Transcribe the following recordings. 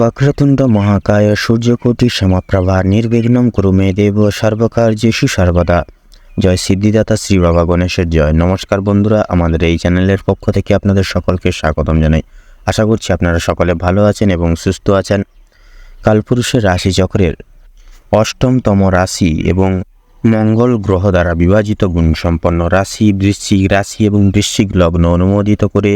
বক্রতুণ্ড মহাকায় সূর্যকোটি সমপ্রভা নির্বিঘ্নম কুরু মে দেব সর্বকার্যেষু সর্বদা জয় সিদ্ধিদাতা শ্রী বাবা গণেশের জয়। নমস্কার বন্ধুরা, আমাদের এই চ্যানেলের পক্ষ থেকে আপনাদের সকলকে স্বাগতম জানাই। আশা করছি আপনারা সকলে ভালো আছেন এবং সুস্থ আছেন। কালপুরুষের রাশি চক্রের অষ্টমতম রাশি এবং মঙ্গল গ্রহ দ্বারা বিভাজিত গুণসম্পন্ন রাশি, বৃশ্চিক রাশি এবং বৃশ্চিক লগ্ন অনুমোদিত করে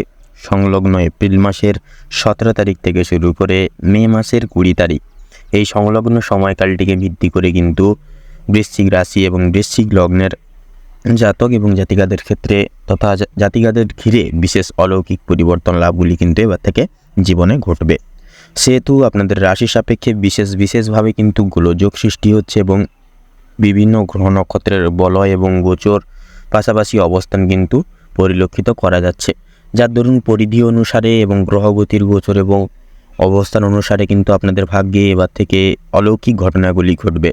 সংলগ্ন এপ্রিল মাসের সতেরো তারিখ থেকে শুরু করে মে মাসের কুড়ি তারিখ। এই সংলগ্ন সময়কালটিকে ভিত্তি করে কিন্তু বৃশ্চিক রাশি এবং বৃশ্চিক লগ্নের জাতক এবং জাতিকাদের ক্ষেত্রে তথা জাতিকাদের ঘিরে বিশেষ অলৌকিক পরিবর্তন লাভগুলি কিন্তু এবার থেকে জীবনে ঘটবে। সেহেতু আপনাদের রাশি সাপেক্ষে বিশেষ বিশেষভাবে কিন্তু গোলযোগ সৃষ্টি হচ্ছে এবং বিভিন্ন গ্রহ নক্ষত্রের বলয় এবং গোচর পাশাপাশি অবস্থান কিন্তু পরিলক্ষিত করা যাচ্ছে। যার দরুন পরিধি অনুসারে এবং গ্রহগতির গোচর এবং অবস্থান অনুসারে কিন্তু আপনাদের ভাগ্যে এবার থেকে অলৌকিক ঘটনাগুলি ঘটবে।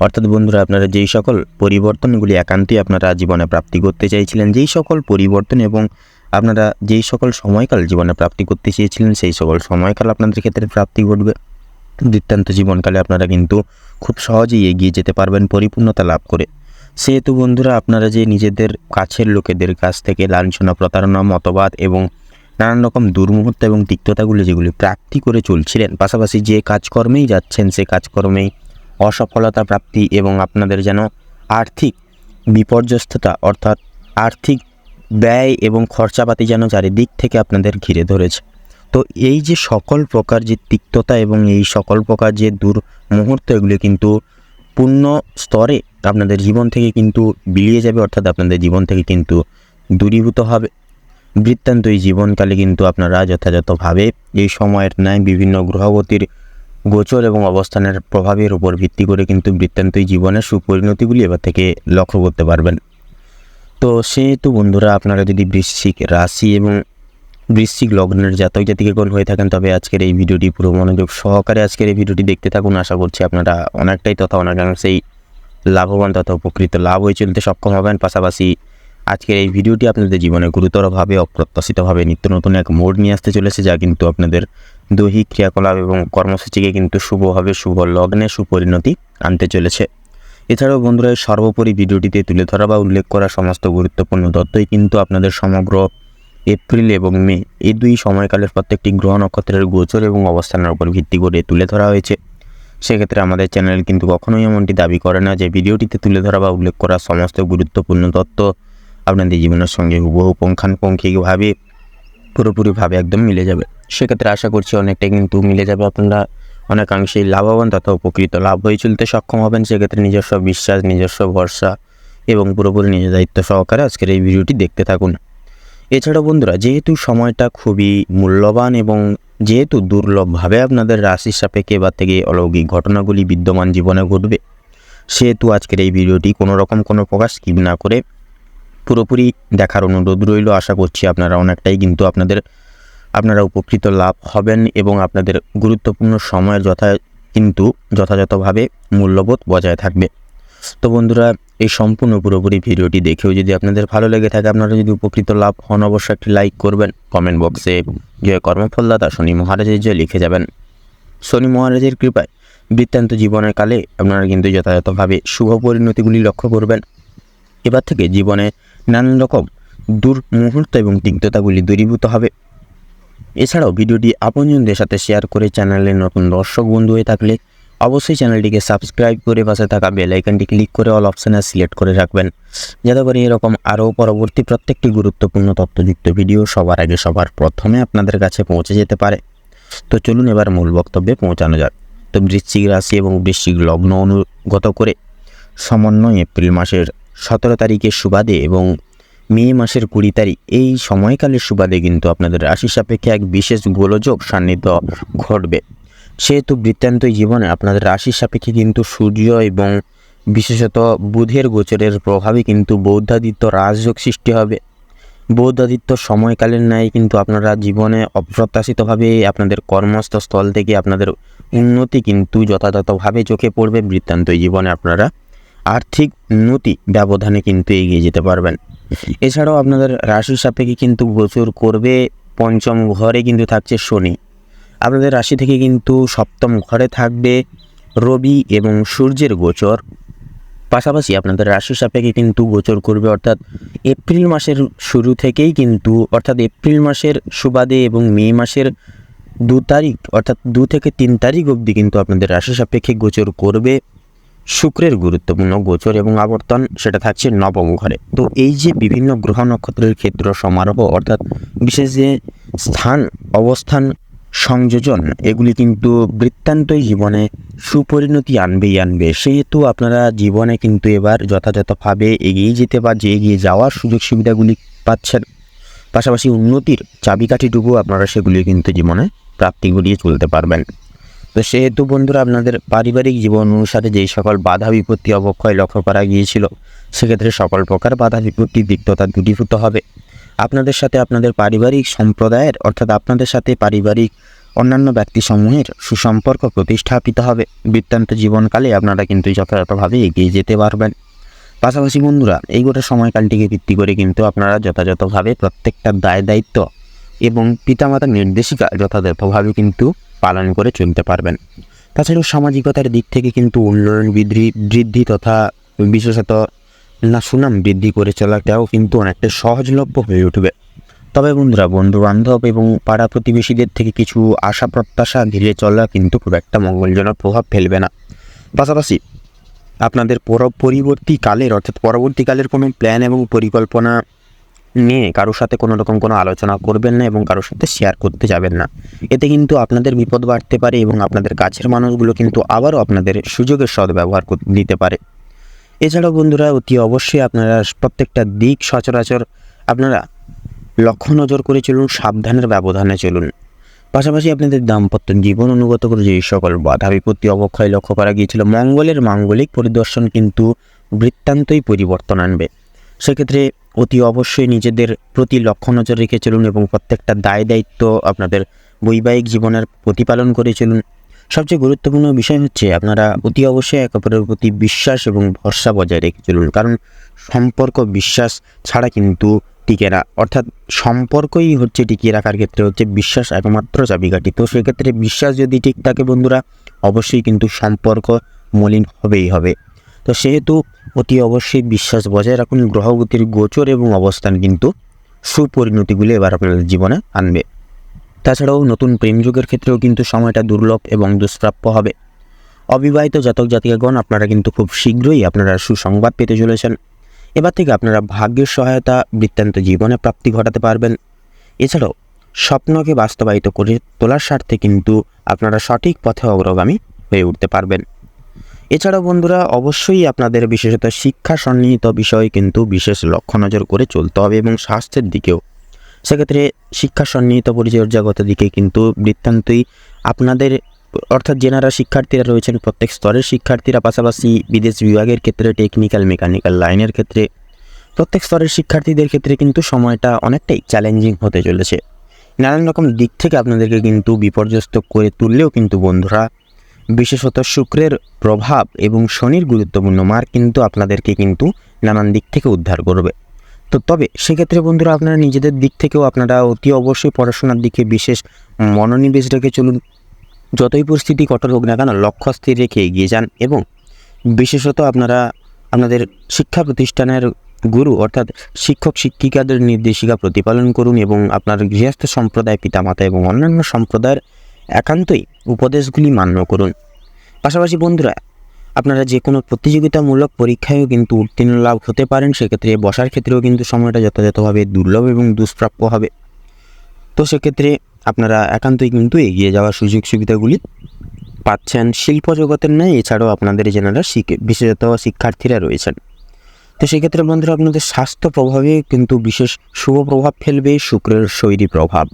অর্থাৎ বন্ধুরা, আপনারা যেই সকল পরিবর্তনগুলি একান্তই আপনারা জীবনে প্রাপ্তি করতে চাইছিলেন, যেই সকল পরিবর্তন এবং আপনারা যেই সকল সময়কাল জীবনে প্রাপ্তি করতে চেয়েছিলেন, সেই সকল সময়কাল আপনাদের ক্ষেত্রে প্রাপ্তি ঘটবে। বৃত্তান্ত জীবনকালে আপনারা কিন্তু খুব সহজেই এগিয়ে যেতে পারবেন, পরিপূর্ণতা লাভ করে। সেহেতু বন্ধুরা আপনারা যে নিজেদের কাছের লোকেদের কাছ থেকে লাঞ্ছনা, প্রতারণা, মতবাদ এবং নানান রকম দুর্মুহূর্ত এবং তিক্ততাগুলি যেগুলি প্রাপ্তি করে চলছিলেন, পাশাপাশি যে কাজকর্মেই যাচ্ছেন, সে কাজকর্মেই অসফলতা প্রাপ্তি এবং আপনাদের যেন আর্থিক বিপর্যস্ততা অর্থাৎ আর্থিক ব্যয় এবং খরচাপাতি যেন চারিদিক থেকে আপনাদের ঘিরে ধরেছে। তো এই যে সকল প্রকার যে তিক্ততা এবং এই সকল প্রকার যে দূর মুহূর্ত এগুলি কিন্তু পূর্ণ স্তরে আপনাদের জীবন থেকে কিন্তু বিলিয়ে যাবে, অর্থাৎ আপনাদের জীবন থেকে কিন্তু দূরীভূত হবে। বৃত্তান্ত এই জীবনকালে কিন্তু আপনারা যথাযথভাবে এই সময়ের ন্যায় বিভিন্ন গ্রহগতির গোচর এবং অবস্থানের প্রভাবের উপর ভিত্তি করে কিন্তু বৃত্তান্ত জীবনের সুপরিণতিগুলি এবার থেকে লক্ষ্য করতে পারবেন। তো সেহেতু বন্ধুরা, আপনারা যদি বৃশ্চিক রাশি এবং বৃশ্চিক লগ্নের জাতক জাতিকেগণ হয়ে থাকেন? তবে আজকের এই ভিডিওটি পুরো মনোযোগ সহকারে আজকের এই ভিডিওটি দেখতে থাকুন। আশা করছি আপনারা অনেকটাই তথা অনেকাংশেই লাভবান তথা উপকৃত লাভ হয়ে চলতে সক্ষম হবেন। পাশাপাশি আজকের এই ভিডিওটি আপনাদের জীবনে গুরুতরভাবে, অপ্রত্যাশিতভাবে নিত্য নতুন এক মোড় নিয়ে আসতে চলেছে, যা কিন্তু আপনাদের দৈহিক ক্রিয়াকলাপ এবং কর্মসূচিকে কিন্তু শুভভাবে, শুভ লগ্নে সুপরিণতি আনতে চলেছে। এছাড়াও বন্ধুরা, সর্বোপরি ভিডিওটিতে তুলে ধরা বা উল্লেখ করা সমস্ত গুরুত্বপূর্ণ তথ্যই কিন্তু আপনাদের সমগ্র এপ্রিল এবং মে। এই দুই সময়কালের প্রত্যেকটি গ্রহ নক্ষত্রের গোচর এবং অবস্থানের উপর ভিত্তি করে তুলে ধরা হয়েছে। সেক্ষেত্রে আমাদের চ্যানেল কিন্তু কখনোই এমনটি দাবি করে না যে ভিডিওটিতে তুলে ধরা বা উল্লেখ করা সমস্ত গুরুত্বপূর্ণ তথ্য আপনাদের জীবনের সঙ্গে হুবহু পুঙ্খানুপুঙ্খিকভাবে, পুরোপুরিভাবে একদম মিলে যাবে। সেক্ষেত্রে আশা করছি অনেকটাই কিন্তু মিলে যাবে আপনারা অনেকাংশেই লাভবান, তথা উপকৃত, লাভ হয়ে চলতে সক্ষম হবেন। সেক্ষেত্রে নিজস্ব বিশ্বাস, নিজস্ব ভরসা এবং পুরোপুরি নিজ দায়িত্ব সহকারে আজকের এই ভিডিওটি দেখতে থাকুন। এছাড়া বন্ধুরা, যেহেতু সময়টা খুবই মূল্যবান এবং যেহেতু দুর্লভভাবে আপনাদের রাশির সাপেক্ষে এবার থেকে অলৌকিক ঘটনাগুলি বিদ্যমান জীবনে ঘটবে, সেহেতু আজকের এই ভিডিওটি কোনো রকম কোনো প্রকাশ স্কিপ না করে পুরোপুরি দেখার অনুরোধ রইল। আশা করছি আপনারা অনেকটাই কিন্তু আপনাদের, আপনারা উপকৃত লাভ হবেন এবং আপনাদের গুরুত্বপূর্ণ সময়ের যথা কিন্তু যথাযথভাবে মূল্যবোধ বজায় থাকবে। তো বন্ধুরা, এই সম্পূর্ণ পুরোপুরি ভিডিওটি দেখেও যদি আপনাদের ভালো লেগে থাকে, আপনারা যদি উপকৃত লাভ হন, অবশ্যই একটি লাইক করবেন। কমেন্ট বক্সে জয় কর্মফলদাতা শনি মহারাজের জয় লিখে যাবেন। শনি মহারাজের কৃপায় বৃত্তান্ত জীবনের কালে আপনারা কিন্তু যথাযথভাবে শুভ পরিণতিগুলি লক্ষ্য করবেন। এবার থেকে জীবনে নানান রকম দূর মুহূর্ত এবং তিক্ততাগুলি দূরীভূত হবে। এছাড়াও ভিডিওটি আপনজনদের সাথে শেয়ার করে চ্যানেলের নতুন দর্শক বন্ধু হয়ে থাকলে অবশ্যই চ্যানেলটিকে সাবস্ক্রাইব করে পাশে থাকা বেল আইকনটি ক্লিক করে অল অপশানে সিলেক্ট করে রাখবেন, যাতে করে এরকম আরও পরবর্তী প্রত্যেকটি গুরুত্বপূর্ণ তথ্যযুক্ত ভিডিও সবার আগে সবার প্রথমে আপনাদের কাছে পৌঁছে যেতে পারে। তো চলুন এবার মূল বক্তব্যে পৌঁছানো যাক। তো বৃশ্চিক রাশি এবং বৃশ্চিক লগ্ন অনুগত করে সমন্বয় এপ্রিল মাসের সতেরো তারিখের সুবাদে এবং মে মাসের কুড়ি তারিখ, এই সময়কালের সুবাদে কিন্তু আপনাদের রাশি সাপেক্ষে এক বিশেষ গোলযোগ সান্নিধ্য ঘটবে। সেহেতু বৃত্তান্তই জীবনে আপনাদের রাশির সাপেক্ষে কিন্তু সূর্য এবং বিশেষত বুধের গোচরের প্রভাবে কিন্তু বৌদ্ধাদিত্য রাজযোগ সৃষ্টি হবে। বৌদ্ধাদিত্য সময়কালের ন্যায় কিন্তু আপনারা জীবনে অপ্রত্যাশিতভাবে আপনাদের কর্মস্থ স্থল থেকে আপনাদের উন্নতি কিন্তু যথাযথভাবে চোখে পড়বে বৃত্তান্ত জীবনে আপনারা আর্থিক উন্নতি ব্যবধানে কিন্তু এগিয়ে যেতে পারবেন। এছাড়াও আপনাদের রাশির সাপেক্ষে কিন্তু গোচর করবে, পঞ্চম ঘরে কিন্তু থাকছে শনি। আপনাদের রাশি থেকে কিন্তু সপ্তম ঘরে থাকবে রবি এবং সূর্যের গোচর। পাশাপাশি আপনাদের রাশি সাপেক্ষে কিন্তু গোচর করবে অর্থাৎ এপ্রিল মাসের শুরু থেকেই কিন্তু, অর্থাৎ এপ্রিল মাসের সুবাদে এবং মে মাসের দু তারিখ, অর্থাৎ দু থেকে তিন তারিখ অবধি কিন্তু আপনাদের রাশি সাপেক্ষে গোচর করবে শুক্রের গুরুত্বপূর্ণ গোচর এবং আবর্তন, সেটা থাকছে নবম ঘরে। তো এই যে বিভিন্ন গ্রহ নক্ষত্রের ক্ষেত্র সমারোহ, অর্থাৎ বিশেষ যে স্থান, অবস্থান সংযোজন, এগুলি কিন্তু বৃত্তান্তই জীবনে সুপরিণতি আনবেই আনবে। সেহেতু আপনারা জীবনে কিন্তু এবার যথাযথভাবে এগিয়ে যেতে বা যে এগিয়ে যাওয়ার সুযোগ সুবিধাগুলি পাচ্ছেন, পাশাপাশি উন্নতির চাবিকাঠিটুকু আপনারা সেগুলি কিন্তু জীবনে প্রাপ্তি ঘটিয়ে চলতে পারবেন। তো সেহেতু বন্ধুরা, আপনাদের পারিবারিক জীবন অনুসারে যেই সকল বাধা বিপত্তি অবক্ষয় লক্ষ্য করা গিয়েছিল, সেক্ষেত্রে সকল প্রকার বাধা বিপত্তির দিকততা দূরীভূত হবে। আপনাদের সাথে আপনাদের পারিবারিক সম্প্রদায়ের, অর্থাৎ আপনাদের সাথে পারিবারিক অন্যান্য ব্যক্তিসমূহের সুসম্পর্ক প্রতিষ্ঠাপিত হবে। বৃত্তান্ত জীবনকালে আপনারা কিন্তু যথাযথভাবে এগিয়ে যেতে পারবেন। পাশাপাশি বন্ধুরা, এই গোটা সময়কালটিকে ভিত্তি করে কিন্তু আপনারা যথাযথভাবে প্রত্যেকটা দায় দায়িত্ব এবং পিতামাতার নির্দেশিকা যথাযথভাবে কিন্তু পালন করে চলতে পারবেন। তাছাড়াও সামাজিকতার দিক থেকে কিন্তু উন্নয়ন বৃদ্ধি বৃদ্ধি তথা বিশেষত না সুনাম বৃদ্ধি করে চলাটাও কিন্তু অনেকটা সহজলভ্য হয়ে উঠবে। তবে বন্ধুরা বন্ধু বান্ধব এবং পাড়া প্রতিবেশীদের থেকে কিছু আশা প্রত্যাশা ঘিরে চলা কিন্তু খুব একটা মঙ্গলজনক প্রভাব ফেলবে না। পাশাপাশি আপনাদের পর পরবর্তী কালের অর্থাৎ পরবর্তীকালের কোনো প্ল্যান এবং পরিকল্পনা নিয়ে কারোর সাথে কোনো রকম কোনো আলোচনা করবেন না এবং কারোর সাথে শেয়ার করতে যাবেন না। এতে কিন্তু আপনাদের বিপদ বাড়তে পারে এবং আপনাদের কাছের মানুষগুলো কিন্তু আবারও আপনাদের সুযোগের সদ্ব্যবহার দিতে পারে। এছাড়াও বন্ধুরা, অতি অবশ্যই আপনারা প্রত্যেকটা দিক সচরাচর আপনারা লক্ষ্য নজর করে চলুন, সাবধানের ব্যবধানে চলুন। পাশাপাশি আপনাদের দাম্পত্য জীবন অনুগত করে যে সকল বাধা বিপত্তি অবক্ষয় লক্ষ্য করা গিয়েছিল, মঙ্গলের মাঙ্গলিক পরিদর্শন কিন্তু বৃত্তান্তই পরিবর্তন আনবে। সেক্ষেত্রে অতি অবশ্যই নিজেদের প্রতি লক্ষ্য নজর রেখে চলুন এবং প্রত্যেকটা দায় দায়িত্ব আপনাদের বৈবাহিক জীবনের প্রতিপালন করে চলুন। সবচেয়ে গুরুত্বপূর্ণ বিষয় হচ্ছে আপনারা অতি অবশ্যই একে অপরের প্রতি বিশ্বাস এবং ভরসা বজায় রেখে চলুন। কারণ সম্পর্ক বিশ্বাস ছাড়া কিন্তু টিকে না। অর্থাৎ সম্পর্কই হচ্ছে টিকিয়ে রাখার ক্ষেত্রে হচ্ছে বিশ্বাস একমাত্র চাবিকাঠি। তো সেক্ষেত্রে বিশ্বাস যদি ঠিক থাকে বন্ধুরা, অবশ্যই কিন্তু সম্পর্ক মলিন হবেই হবে। তো সেহেতু অতি অবশ্যই বিশ্বাস বজায় রাখুন। গ্রহগতির গোচর এবং অবস্থান কিন্তু সুপরিণতিগুলি এবার আপনাদের জীবনে আনবে। তাছাড়াও নতুন প্রেম যুগের ক্ষেত্রেও কিন্তু সময়টা দুর্লভ এবং দুষ্প্রাপ্য হবে। অবিবাহিত জাতক জাতিকাগণ আপনারা কিন্তু খুব শীঘ্রই আপনারা সুসংবাদ পেতে চলেছেন। এবার থেকে আপনারা ভাগ্যের সহায়তা বৃত্তান্ত জীবনে প্রাপ্তি ঘটাতে পারবেন। এছাড়াও স্বপ্নকে বাস্তবায়িত করে তোলার স্বার্থে কিন্তু আপনারা সঠিক পথে অগ্রগামী হয়ে উঠতে পারবেন। এছাড়াও বন্ধুরা, অবশ্যই আপনাদের বিশেষত শিক্ষা সন্নিহিত বিষয়ে কিন্তু বিশেষ লক্ষ্য নজর করে চলতে হবে এবং স্বাস্থ্যের দিকেও সেক্ষেত্রে শিক্ষা সন্নিহিত পরিচর্যাগত দিকে কিন্তু বৃত্তান্তই আপনাদের, অর্থাৎ যেনারা শিক্ষার্থীরা রয়েছেন প্রত্যেক স্তরের শিক্ষার্থীরা, পাশাপাশি বিদেশ বিভাগের ক্ষেত্রে টেকনিক্যাল মেকানিক্যাল লাইনের ক্ষেত্রে, প্রত্যেক স্তরের শিক্ষার্থীদের ক্ষেত্রে কিন্তু সময়টা অনেকটাই চ্যালেঞ্জিং হতে চলেছে। নানান রকম দিক থেকে আপনাদেরকে কিন্তু বিপর্যস্ত করে তুললেও কিন্তু বন্ধুরা, বিশেষত শুক্রের প্রভাব এবং শনির গুরুত্বপূর্ণ মার কিন্তু আপনাদেরকে কিন্তু নানান দিক থেকে উদ্ধার করবে। তো তবে সেক্ষেত্রে বন্ধুরা আপনারা নিজেদের দিক থেকেও আপনারা অতি অবশ্যই পড়াশোনার দিকে বিশেষ মনোনিবেশ রেখে চলুন। যতই পরিস্থিতি কঠোর হোক না কেন, লক্ষ্য স্থির রেখে এগিয়ে যান এবং বিশেষত আপনারা আপনাদের শিক্ষা প্রতিষ্ঠানের গুরু অর্থাৎ শিক্ষক শিক্ষিকাদের নির্দেশিকা প্রতিপালন করুন এবং আপনার গৃহস্থ সম্প্রদায়, পিতামাতা এবং অন্যান্য সম্প্রদায়ের একান্তই উপদেশগুলি মান্য করুন। পাশাপাশি বন্ধুরা আপনারা যে কোনো প্রতিযোগিতামূলক পরীক্ষায়ও কিন্তু উত্তীর্ণ লাভ হতে পারেন, সেক্ষেত্রে বসার ক্ষেত্রেও কিন্তু সময়টা যথাযথভাবে দুর্লভ এবং দুষ্প্রাপ্য হবে। তো সেক্ষেত্রে আপনারা একান্তই কিন্তু এগিয়ে যাওয়ার সুযোগ সুবিধাগুলি পাচ্ছেন শিল্প জগতের নয় এছাড়াও আপনাদের যেনারা শিখ- বিশেষত শিক্ষার্থীরা রয়েছেন। তো সেক্ষেত্রে বন্ধুরা, আপনাদের স্বাস্থ্য প্রভাবে কিন্তু বিশেষ শুভ প্রভাব ফেলবে, শুক্রের শৈলী প্রভাব।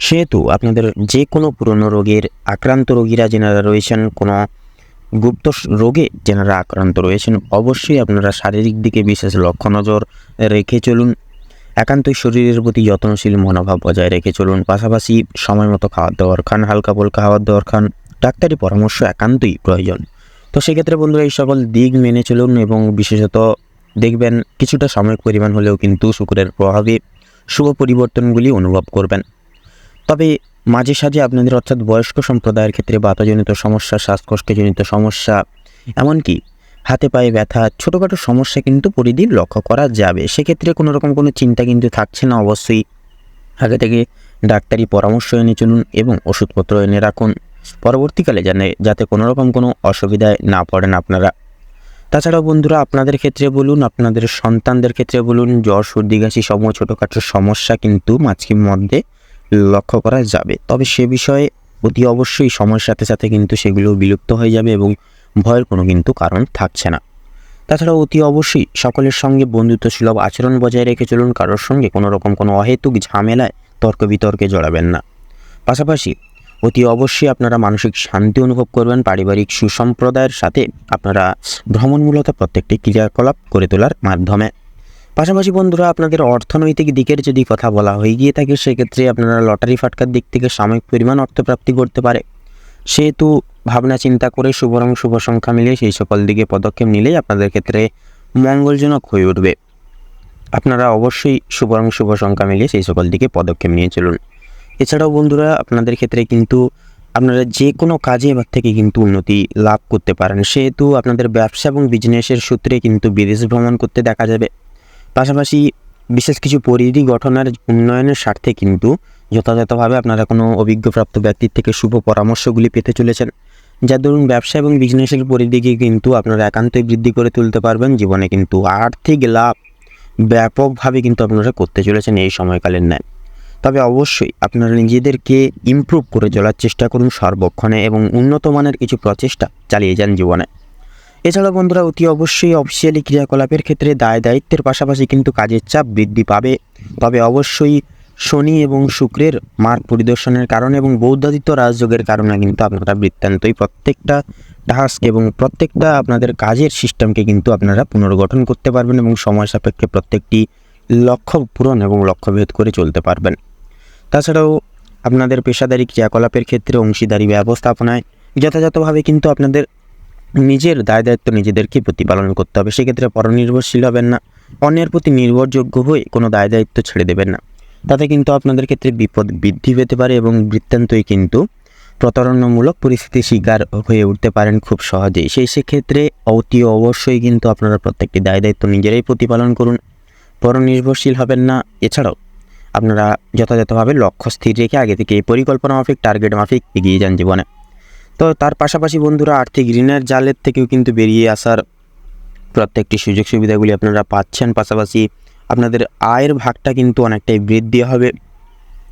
সেহেতু আপনাদের যে কোনো পুরনো রোগের আক্রান্ত রোগীরা যেনারা রয়েছেন, কোনো গুপ্ত রোগে যেনারা আক্রান্ত রয়েছেন, অবশ্যই আপনারা শারীরিক দিকে বিশেষ লক্ষ্য নজর রেখে চলুন। একান্তই শরীরের প্রতি যত্নশীল মনোভাব বজায় রেখে চলুন। পাশাপাশি সময় মতো খাওয়ার দাওয়ার খান, হালকা ফুলকা খাবার দাওয়ার খান, ডাক্তারি পরামর্শ একান্তই প্রয়োজন। তো সেক্ষেত্রে বন্ধুরা, এই সকল দিক মেনে চলুন এবং বিশেষত দেখবেন কিছুটা সাময়িক পরিমাণ হলেও কিন্তু শুক্রের প্রভাবে শুভ পরিবর্তনগুলি অনুভব করবেন। তবে মাঝে সাঝে আপনাদের অর্থাৎ বয়স্ক সম্প্রদায়ের ক্ষেত্রে বাতাজনিত সমস্যা, শ্বাসকষ্টজনিত সমস্যা, এমনকি হাতে পায়ে ব্যথা, ছোটোখাটো সমস্যা কিন্তু পরিদিন লক্ষ্য করা যাবে। সেক্ষেত্রে কোনো রকম কোনো চিন্তা কিন্তু থাকছে না অবশ্যই। আগে থেকে ডাক্তারি পরামর্শ এনে চলুন এবং ওষুধপত্র এনে রাখুন। পরবর্তীকালে জানে, যাতে কোনো রকম কোনো অসুবিধায় না পড়েন আপনারা। তাছাড়াও বন্ধুরা, আপনাদের ক্ষেত্রে বলুন, আপনাদের সন্তানদের ক্ষেত্রে বলুন, জ্বর, সর্দি, কাশি সমূহ ছোটোখাটো সমস্যা কিন্তু মাঝখির মধ্যে লক্ষ্য করা যাবে। তবে সে বিষয়ে অতি অবশ্যই সময়ের সাথে সাথে কিন্তু সেগুলো বিলুপ্ত হয়ে যাবে এবং ভয়ের কোনো কিন্তু কারণ থাকছে না। তাছাড়া অতি অবশ্যই সকলের সঙ্গে বন্ধুত্ব সুলভ আচরণ বজায় রেখে চলুন, কারোর সঙ্গে কোনো রকম কোনো অহেতুক ঝামেলায় তর্ক বিতর্কে জড়াবেন না। পাশাপাশি অতি অবশ্যই আপনারা মানসিক শান্তি অনুভব করবেন, পারিবারিক সুসম্প্রদায়ের সাথে আপনারা ভ্রমণমূলত প্রত্যেকটি ক্রিয়াকলাপ করে তোলার মাধ্যমে। পাশাপাশি বন্ধুরা, আপনাদের অর্থনৈতিক দিকের যদি কথা বলা হয়ে গিয়ে থাকে, সেক্ষেত্রে আপনারা লটারি ফাটকার দিক থেকে সাময়িক পরিমাণ অর্থপ্রাপ্তি করতে পারে। সেহেতু ভাবনা চিন্তা করে শুভ রং, শুভ সংখ্যা মিলিয়ে সেই সকল দিকে পদক্ষেপ নিলেই আপনাদের ক্ষেত্রে মঙ্গলজনক হয়ে উঠবে। আপনারা অবশ্যই শুভ রং, শুভ সংখ্যা মিলিয়ে সেই সকল দিকে পদক্ষেপ নিয়ে চলুন। এছাড়াও বন্ধুরা, আপনাদের ক্ষেত্রে কিন্তু আপনারা যে কোনো কাজে এবার থেকে কিন্তু উন্নতি লাভ করতে পারেন। সেহেতু আপনাদের ব্যবসা এবং বিজনেসের সূত্রে কিন্তু বিদেশ ভ্রমণ করতে দেখা যাবে। পাশাপাশি বিশেষ কিছু পরিধি গঠনের উন্নয়নের স্বার্থে কিন্তু যথাযথভাবে আপনারা কোনো অভিজ্ঞপ্রাপ্ত ব্যক্তির থেকে শুভ পরামর্শগুলি পেতে চলেছেন। যা দরুন ব্যবসা এবং বিজনেসের পরিধিকে কিন্তু আপনারা একান্তই বৃদ্ধি করে তুলতে পারবেন। জীবনে কিন্তু আর্থিক লাভ ব্যাপকভাবে কিন্তু আপনারা করতে চলেছেন এই সময়কালের ন্যায়। তবে অবশ্যই আপনারা নিজেদেরকে ইমপ্রুভ করে চলার চেষ্টা করুন সর্বক্ষণে এবং উন্নত মানের কিছু প্রচেষ্টা চালিয়ে যান জীবনে। এছাড়া বন্ধুরা, অতি অবশ্যই অফিসিয়ালি ক্রিয়াকলাপের ক্ষেত্রে দায় দায়িত্বের পাশাপাশি কিন্তু কাজের চাপ বৃদ্ধি পাবে। তবে অবশ্যই শনি এবং শুক্রের মার্গ পরিদর্শনের কারণে এবং বৌদ্ধাদিত্য রাজযোগের কারণে কিন্তু আপনারা বৃত্তান্তই প্রত্যেকটা টাস্ক এবং প্রত্যেকটা আপনাদের কাজের সিস্টেমকে কিন্তু আপনারা পুনর্গঠন করতে পারবেন এবং সময় সাপেক্ষে প্রত্যেকটি লক্ষ্য পূরণ এবং লক্ষ্যভেদ করে চলতে পারবেন। তাছাড়াও আপনাদের পেশাদারি ক্রিয়াকলাপের ক্ষেত্রে অংশীদারি ব্যবস্থাপনায় যথাযথভাবে কিন্তু আপনাদের নিজের দায় দায়িত্ব নিজেদেরকে প্রতিপালন করতে হবে। সেক্ষেত্রে পরনির্ভরশীল হবেন না। অন্যের প্রতি নির্ভরযোগ্য হয়ে কোনো দায় দায়িত্ব ছেড়ে দেবেন না। তাতে কিন্তু আপনাদের ক্ষেত্রে বিপদ বৃদ্ধি পেতে পারে এবং বৃত্তান্তই কিন্তু প্রতারণামূলক পরিস্থিতির শিকার হয়ে উঠতে পারেন খুব সহজেই। সেই সেক্ষেত্রে অতি অবশ্যই কিন্তু আপনারা প্রত্যেকটি দায় দায়িত্ব নিজেরাই প্রতিপালন করুন। পরনির্ভরশীল হবেন না। এছাড়াও আপনারা যথাযথভাবে লক্ষ্য স্থির রেখে আগে থেকে এই পরিকল্পনা মাফিক, টার্গেট মাফিক এগিয়ে যান জীবনে। তো তার পাশাপাশি বন্ধুরা আর্থিক ঋণের জালের থেকেও কিন্তু বেরিয়ে আসার প্রত্যেকটি সুযোগ সুবিধাগুলি আপনারা পাচ্ছেন। পাশাপাশি আপনাদের আয়ের ভাগটা কিন্তু অনেকটাই বৃদ্ধি হবে।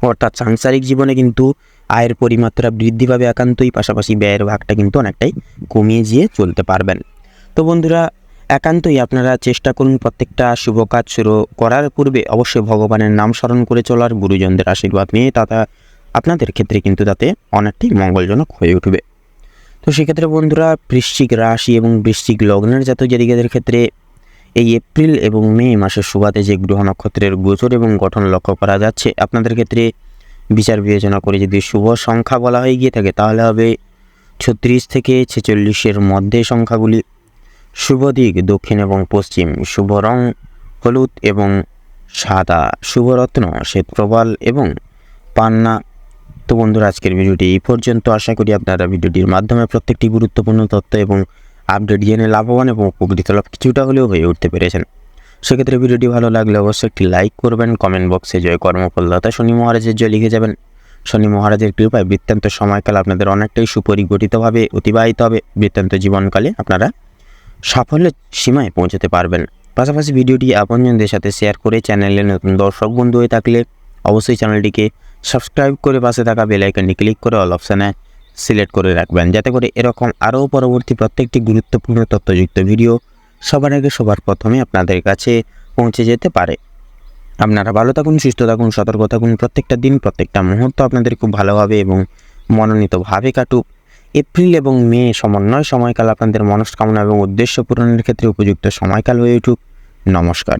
অর্থাৎ সাংসারিক জীবনে কিন্তু আয়ের পরিমাত্রা বৃদ্ধি পাবে একান্তই। পাশাপাশি ব্যয়ের ভাগটা কিন্তু অনেকটাই কমিয়ে গিয়ে চলতে পারবেন। তো বন্ধুরা, একান্তই আপনারা চেষ্টা করুন প্রত্যেকটা শুভ কাজ শুরু করার পূর্বে অবশ্যই ভগবানের নাম স্মরণ করে চলার, গুরুজনদের আশীর্বাদ নিয়ে তাতে আপনাদের ক্ষেত্রে কিন্তু তাতে অনেকটাই মঙ্গলজনক হয়ে উঠবে। তো সেক্ষেত্রে বন্ধুরা বৃশ্চিক রাশি এবং বৃশ্চিক লগ্নের জাতক জাতিকাদের ক্ষেত্রে এই এপ্রিল এবং মে মাসের সুবাদে যে গ্রহ নক্ষত্রের গোচর এবং গঠন লক্ষ্য করা যাচ্ছে, আপনাদের ক্ষেত্রে বিচার বিবেচনা করে যদি শুভ সংখ্যা বলা হয়ে গিয়ে থাকে, তাহলে হবে ছত্রিশ থেকে ছেচল্লিশের মধ্যে সংখ্যাগুলি। শুভ দিক দক্ষিণ এবং পশ্চিম, শুভ রং হলুদ এবং সাদা শুভরত্ন শ্বেতপ্রবাল এবং পান্না। তো বন্ধুরা, আজকের ভিডিওটি এই পর্যন্ত। আশা করি আপনারা ভিডিওটির মাধ্যমে প্রত্যেকটি গুরুত্বপূর্ণ তথ্য এবং আপডেট জেনে লাভবান এবং উপকৃত লাভ কিছুটা হলেও হয়ে উঠতে পেরেছেন। সেক্ষেত্রে ভিডিওটি ভালো লাগলে অবশ্যই একটি লাইক করবেন, কমেন্ট বক্সে জয় কর্মফলদাতা শনি মহারাজের জয় লিখে যাবেন। শনি মহারাজের কৃপায় বৃত্তান্ত সময়কাল আপনাদের অনেকটাই সুপরিগঠিতভাবে অতিবাহিত হবে। বৃত্তান্ত জীবনকালে আপনারা সাফল্যের সীমায় পৌঁছতে পারবেন। পাশাপাশি ভিডিওটি আপনজনদের সাথে শেয়ার করে চ্যানেলে নতুন দর্শক বন্ধু হয়ে থাকলে অবশ্যই চ্যানেলটিকে সাবস্ক্রাইব করে পাশে থাকা বেল আইকনটি ক্লিক করে অল অপশানে সিলেক্ট করে রাখবেন। যাতে করে এরকম আরও পরবর্তী প্রত্যেকটি গুরুত্বপূর্ণ তথ্যযুক্ত ভিডিও সবার আগে, সবার প্রথমে আপনাদের কাছে পৌঁছে যেতে পারে। আপনারা ভালো থাকুন, সুস্থ থাকুন, সতর্ক থাকুন। প্রত্যেকটা দিন, প্রত্যেকটা মুহূর্ত আপনাদের খুব ভালোভাবে এবং মনোনীতভাবে কাটুক। এপ্রিল এবং মে সমন্বয় সময়কাল আপনাদের মনস্কামনা এবং উদ্দেশ্য পূরণের ক্ষেত্রে উপযুক্ত সময়কাল হয়ে উঠুক। নমস্কার।